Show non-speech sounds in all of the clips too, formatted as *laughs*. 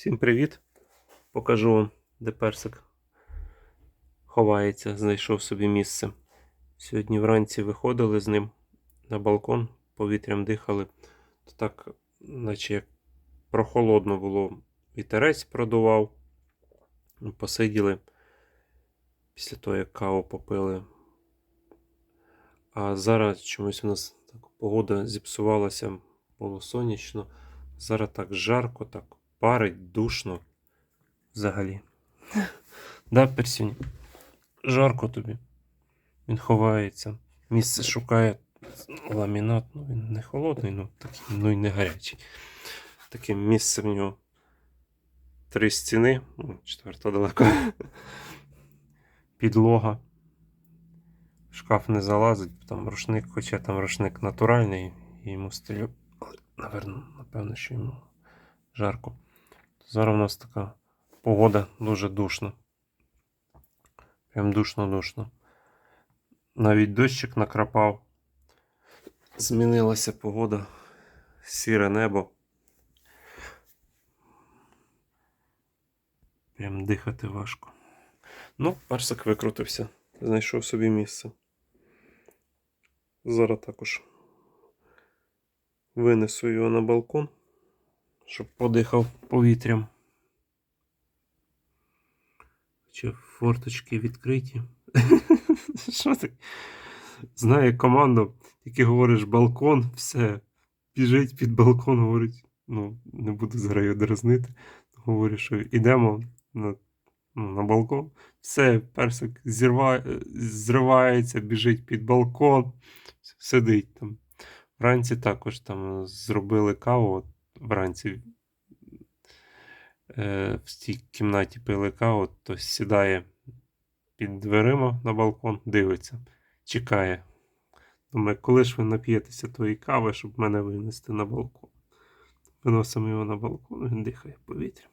Всім привіт! Покажу вам, де персик ховається, знайшов собі місце. Сьогодні вранці виходили з ним на балкон, повітрям дихали. То так, наче як прохолодно було, вітерець продував. Посиділи після того, як каву попили. А зараз чомусь у нас так погода зіпсувалася, було сонячно. Зараз так жарко, так парить, душно. Взагалі. *laughs* Да, Персюнь? Жарко тобі. Він ховається. Місце шукає ламінат. Ну, він не холодний, ну, такий, ну і не гарячий. Таке місце в нього. Три стіни, ну, четверта далеко. Підлога. Шкаф не залазить, там рушник, хоча там рушник натуральний, і йому стелю. Наверно, напевно, що йому жарко. Зараз у нас така погода дуже душна. Прям душно-душно. Навіть дощик накрапав. Змінилася погода. Сіре небо. Прям дихати важко. Ну, персик викрутився. Знайшов собі місце. Зараз також винесу його на балкон, щоб подихав повітрям. Чи форточки відкриті? *laughs* Що так? Знає команду, тільки говориш балкон, все. Біжить під балкон, говорить, ну, не буду зараз його дразнити. Говорю, що йдемо на, ну, на балкон. Все, персик зірває, зривається, біжить під балкон, сидить там. Вранці також там зробили каву. От Вранці е, в цій кімнаті пили каву, то сідає під дверима на балкон, дивиться, чекає. Думає, коли ж ви нап'єтеся тої кави, щоб мене винести на балкон. Виносимо його на балкон, він дихає повітрям.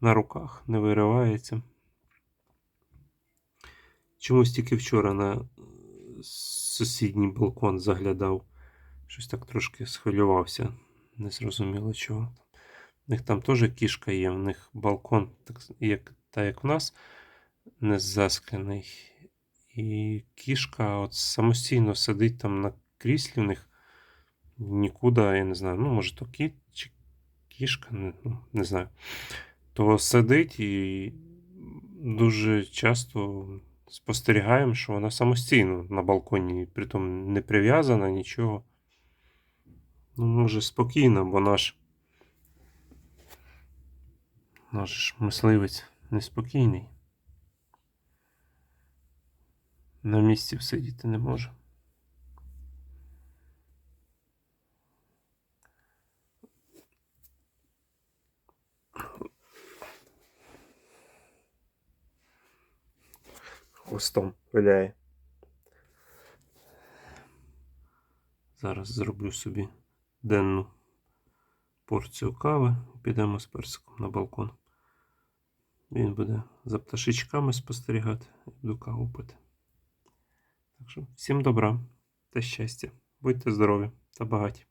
На руках не виривається. Чомусь тільки вчора на сусідній балкон заглядав. Щось так трошки схвилювався. Не зрозуміло чого. У них там теж кішка є, у них балкон, так як, так як в нас, не заскляний. І кішка от самостійно сидить там на кріслі в них нікуди, я не знаю, ну, може, то кіт чи кішка, не, ну, не знаю. То сидить і дуже часто спостерігаємо, що вона самостійно на балконі, притом не прив'язана, нічого. Ну, може, спокійно, бо наш, наш мисливець неспокійний. На місці всидіти не може. Хвостом виляє. Зараз зроблю собі денну порцію кави підемо з персиком на балкон. Він буде за пташечками спостерігати і буду каву пити. Так що всім добра та щастя. Будьте здорові та багаті.